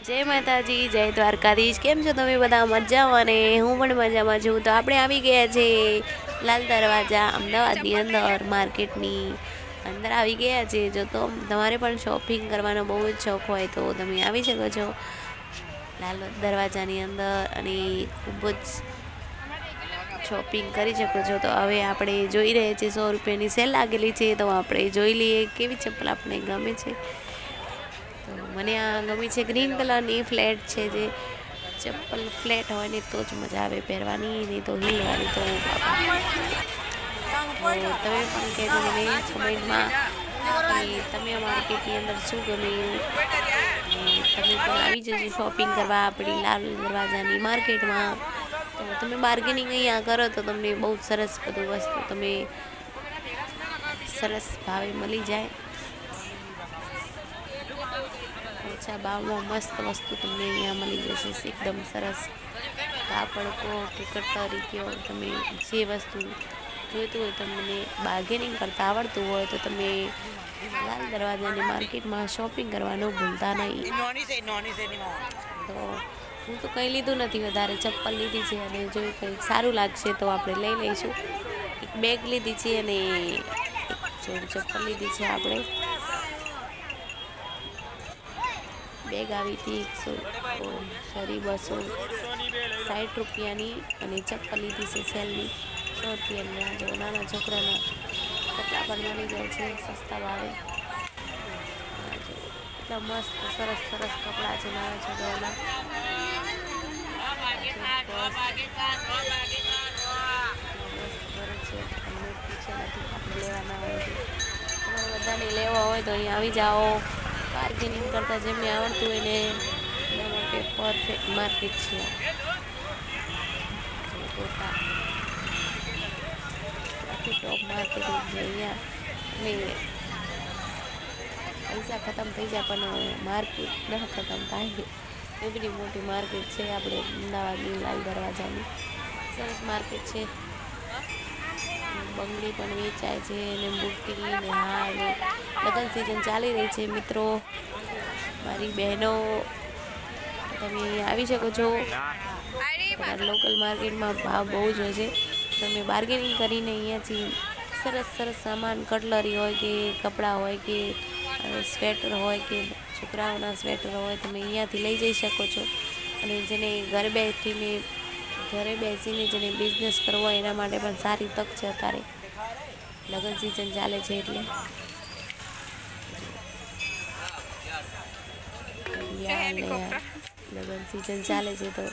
જય માતાજી, જય દ્વારકાધીશ. કેમ છો તમે બધા? મજામાં ને? હું પણ મજામાં છું. તો આપણે આવી ગયા છે લાલ દરવાજા અમદાવાદની અંદર, માર્કેટની અંદર આવી ગયા છે. જો તો તમારે પણ શોપિંગ કરવાનો બહુ જ શોખ હોય તો તમે આવી શકો છો લાલ દરવાજાની અંદર અને ખૂબ જ શોપિંગ કરી શકો છો. તો હવે આપણે જોઈ રહ્યા છીએ સો રૂપિયાની સેલ લાગેલી છે. તો આપણે જોઈ લઈએ કેવી ચપ્પલ આપણે ગમે છે. મને આ ગમી છે ગ્રીન કલરની ફ્લેટ છે જે ચપ્પલ ફ્લેટ હોય ને તો જ મજા આવે પહેરવાની નહીં તો હીલવાની તો તમે પણ કહેજો મને કમેન્ટમાં તમે અમારી અંદર શું અને તમે પણ આવી જજો શોપિંગ કરવા આપણી લાલ દરવાજાની માર્કેટમાં. તો તમે બાર્ગેનિંગ અહીંયા કરો તો તમને બહુ સરસ બધું વસ્તુ તમે સરસ ભાવે મળી જાય. ઓછા ભાવમાં મસ્ત વસ્તુ તમને અહીંયા મળી જશે. એકદમ સરસ કાપડ કહો કે કટરી કહો તમે જે વસ્તુ જોઈતું હોય તમને બાર્ગેનિંગ કરતાં આવડતું હોય તો તમે લાલ દરવાજાની માર્કેટમાં શોપિંગ કરવાનું ભૂલતા નહીં. તો હું તો કંઈ લીધું નથી વધારે ચપ્પલ લીધી છે અને જો કંઈક સારું લાગશે તો આપણે લઈ લઈશું. એક બેગ લીધી છે અને એક જોડી ચપ્પલ લીધી છે આપણે. બેગ આવી હતી એકસો સોરી, બસો સાઠ રૂપિયાની અને ચપ્પલ લીધી છે સેલની. સો રૂપિયાની જો નાના છોકરાના કપડાં પણ મળી જાય છે, સસ્તા ભાવે. એટલા મસ્ત, સરસ સરસ કપડાં છે નાના છોકરાના. તમારે બધાને લેવા હોય તો અહીં આવી જાઓ. બાર્ગેનિંગ કરતાં જેમને આવડતું હોય ને એના માટે પરફેક્ટ માર્કેટ છે. આખી ટોપ માર્કેટિંગ છે અહીંયા. નહીં પૈસા ખતમ થઈ જાય પણ માર્કેટ ન ખતમ થાય. એવી મોટી માર્કેટ છે. આપણે અમદાવાદની લાલ દરવાજાની. સરસ માર્કેટ છે. બંગડી પણ વેચાય છે ને બુટ્ટી ને હાર લગ્ન સિઝન ચાલી રહી છે મિત્રો. મારી બહેનો, તમે આવી શકો છો. લોકલ માર્કેટમાં ભાવ બહુ જ હોય છે. તમે બાર્ગેનિંગ કરીને અહીંયાથી સરસ સરસ સામાન કટલરી હોય કે કપડાં હોય કે સ્વેટર હોય કે છોકરાઓના સ્વેટર હોય, તમે અહીંયાથી લઈ જઈ શકો છો. અને જેને ઘર બેઠીને ઘરે બેસીને જેને બિઝનેસ કરવો એના માટે પણ સારી તક છે અત્યારે. લગ્ન સિઝન ચાલે છે એટલે. લગ્ન સિઝન ચાલે છે તો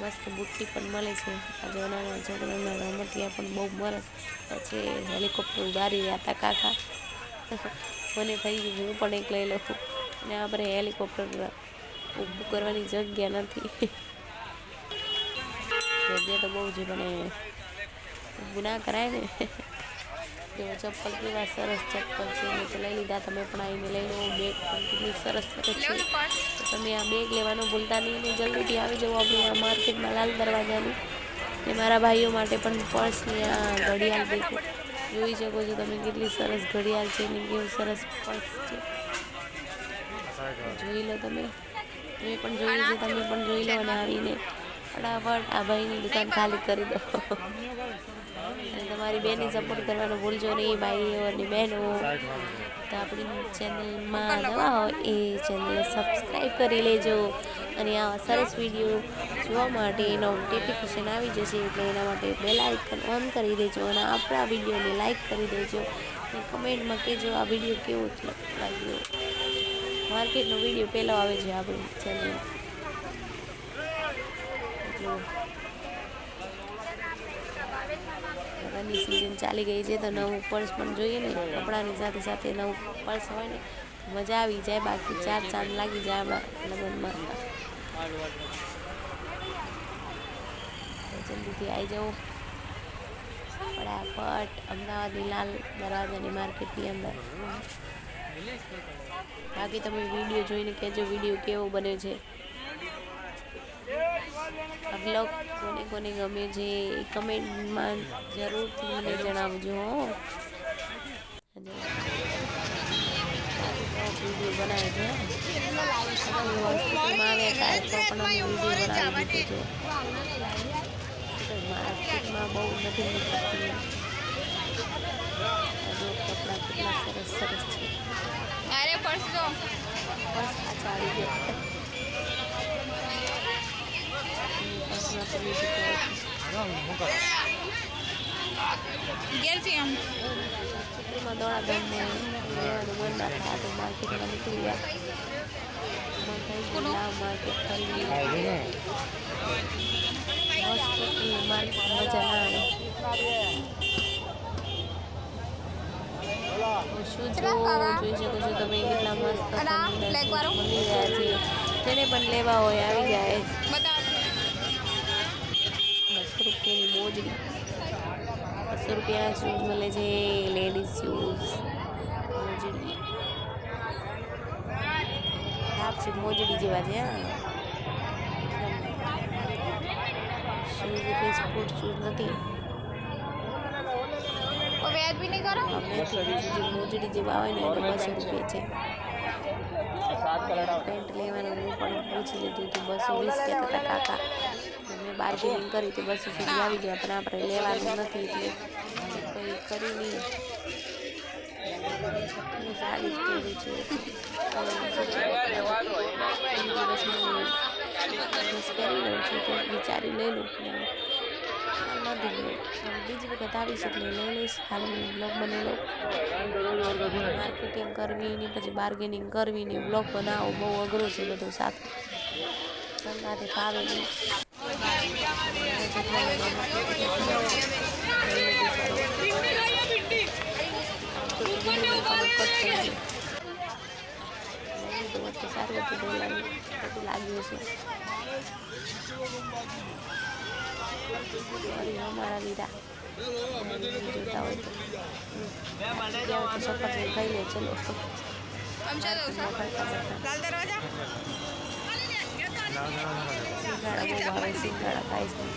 મસ્ત બુટ્ટી પણ મળે છે. આજે નાના છોકરાના રમતિયા પણ બહુ મળે. પછી હેલિકોપ્ટર ઉડારી રહ્યા હતા કાકા. મને થઈ ગયું હું પણ એક લઈ લઉં. અને આપણે હેલિકોપ્ટર બુક કરવાની જગ્યા નથી. જગ્યા તો બહુ છે પણ ગુના કરાય ને. એવો ચપ્પલ કેવા સરસ ચપ્પલ છે મેં તો લઈ લીધા તમે પણ આવીને લઈ લો બેગ પણ કેટલી સરસ સરસ છે. તો તમે આ બેગ લેવાનું ભૂલતા નહીં ને જલ્દીથી આવી જાઓ આપણે આ માર્કેટમાં લાલ દરવાજાની. ને મારા ભાઈઓ માટે પણ પર્સની આ ઘડિયાળ દેખો. જોઈ શકો છો તમે કેટલી સરસ ઘડિયાળ છે ને કેવું સરસ પર્સ છે. જોઈ લો તમે. તમે પણ જોઈ લો તમે પણ જોઈ લો અને આવીને. ફટાફટ આ ભાઈની દુકાન ખાલી કરી દો. અને તમારી બેનને સપોર્ટ કરવાનો ભૂલજો નહીં ભાઈઓ અને બહેનો. તો આપણી ચેનલમાં નવા હોય એ ચેનલને સબસ્ક્રાઈબ કરી લેજો. અને આવા સરસ વીડિયો જોવા માટે નોટિફિકેશન આવી જશે એટલે એના માટે બેલ આઇકન ઓન કરી દેજો અને આપણા વિડીયોને લાઈક કરી દેજો. અને કમેન્ટમાં કહેજો આ વીડિયો કેવો લાગ્યો માર્કેટનો વીડિયો પહેલો આવે છે આપણી ચેનલ લગ્નની સિઝન ચાલી ગઈ છે, તો નવું પર્સ પણ જોઈએ ને. કપડાની સાથે સાથે નવું પર્સ હોય ને મજા આવી જાય. બાકી ચાર ચાંદ લાગી જાય આપણા લગ્નમાં. જલ્દીથી આવી જાઓ ફટાફટ અમદાવાદની લાલ દરવાજાની માર્કેટની અંદર. બાકી તમે વીડિયો જોઈને કહેજો વીડિયો કેવો બને છે. બ્લોગ કોને કોને ગમે છે કમેન્ટમાં જરૂરથી મને જણાવજો વીડિયો બનાવે છે. હોસ્પિટલમાં આવે કાંઈ તો પણ અમે વીડિયો બનાવી દીધો છે. માર્કેટમાં બહુ નથી નીકળતી કપડાં કેટલા સરસ સરસ છે. અરે પર્સ તો. બસ પાછા આવી ગયા. પર્સમાં તો બીજું કોઈ ગેર છે આમ હોસ્પિટલમાં દોડા દોડને લેવાનું મન ના થાય તો માર્કેટમાં નીકળી ગયા મન થઈ ગયું માર્કેટ કરી લઈએ હોસ્પિટલની માર્કેટ મજા ના આવે શું જો જોઈ શકો છો તમે કેટલા મસ્ત? મળી રહ્યા છે. જેને પણ લેવા હોય આવી જાય બતાવ બસો રૂપિયાની બસો રૂપિયા શૂઝ મળે છે લેડીઝ શૂઝ મોજડી. હાફ છે મોજડી જેવા છે હા. શૂઝ એટલે સ્પોર્ટ શૂઝ નથી. ઓ નહીં કરો? મોજડી જેવા હોય ને એટલે બસો રૂપિયા છે. પેન્ટ લેવાનું હું પણ પૂછી લીધું હતું બસો વીસ હતા કાકા. બાર્ગેનિંગ કરી તો બસો સુધી આવી ગયા પણ આપણે લેવાનું નથી એટલે કંઈ કરી નહીં. સારી સાડી છે. વિચારી લઈ લઉં નથી લઉં બીજી વખત આવીશ એટલે લઈ લઈશ હાલ હું બ્લોગ બનેલો માર્કેટિંગ કરવી ને પછી બાર્ગેનિંગ કરવી ને બ્લોગ બનાવો બહુ અઘરું છે બધું સાથે સંગાતે ફાવે નહીં સારું હતું બધું લાગ્યું છે. અમારા લીધા જોતા હોય તો તો ખાઈ લે દરવાજા સિંગાડા બહુ ભાવે સિંગાડા ખાઈશ નહીં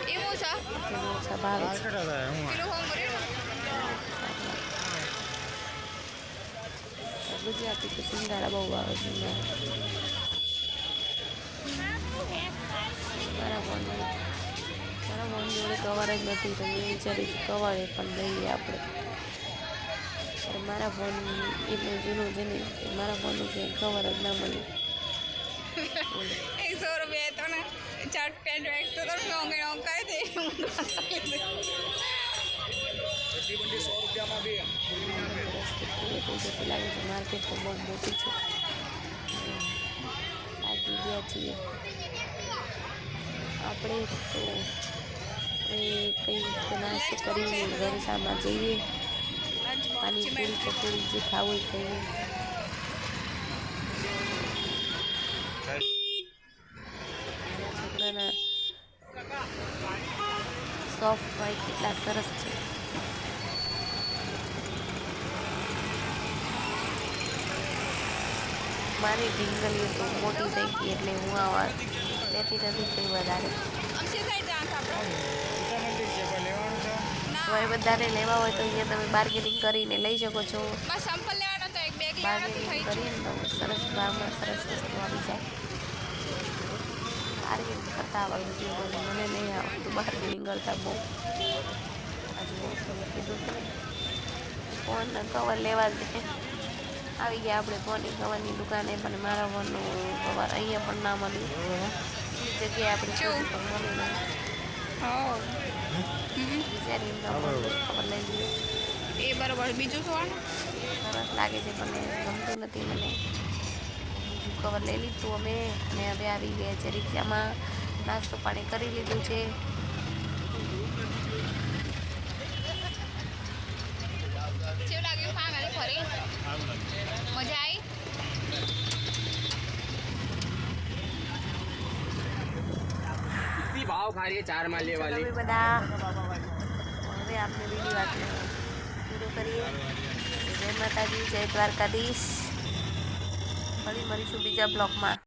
છે ભાવે છે કિલો હોમ કર્યું ગુજરાતી તો સિંગાડા બહુ ભાવે સિંગાડા મારા ફોન જોડે કવર જ નથી, તો મેં વિચાર્યું કવર એ પણ લઈએ આપણે. પણ મારા ફોન એટલો જૂનું છે ને મારા ફોનનું ક્યાંય ખબર જ ના મળે. એકસો રૂપિયા તો ને ચાર્ટ પેન્ટ વેક તો તમે મોંઘ કરી દે માર્કેટ તો બહુ મોટી છે. લાગી ગયા છીએ. આપણે તો એ કંઈક નાસ્તો કરીને ઘર સામા જઈએ. પાણીપુરી પકોડી જે ખાવું હોય છોકરાના સોફ્ટ હોય કેટલા સરસ છે. મારી ઢીંગલીઓ તો મોટી થઈ ગઈ એટલે હું આવા લેતી નથી કંઈ વધારે હવે બધાને લેવા હોય તો અહીંયા તમે બાર્ગેનિંગ કરીને લઈ શકો છો. બસ લેવાનો તો એક બેગ લેવાનો બાર્ગેનિંગ કરીને તો સરસ ભાવમાં સરસ વસ્તુ આવી જાય. બાર્ગેનિંગ કરતા આવડવું જોઈએ મને નહીં આવડતું બાર્ગેનિંગ કરતા બહુ. હજુ કીધું ફોન કવર લેવા જ દે. આવી ગયા આપણે ફોનની કવરની દુકાને પણ મારા ફોનનું કવર અહીંયા પણ ના મળ્યું. જગ્યાએ આપણે મળ્યું. એ બરાબર બીજું શું સરસ લાગે છે પણ ગમતું નથી મને. બીજું કવર લઈ લીધું અમે. અને હવે આવી ગયા છે રિક્ષામાં નાસ્તો પાણી કરી લીધું છે કેવું લાગ્યું ફાઇનલી ફરી મજા આવી આવો ખાલી ચારમાં લેવા બધા હવે આપણે બીજી વાત પૂરું કરીએ. જય માતાજી જય દ્વારકાધીશ. ફરી મળીશું બીજા બ્લોગમાં.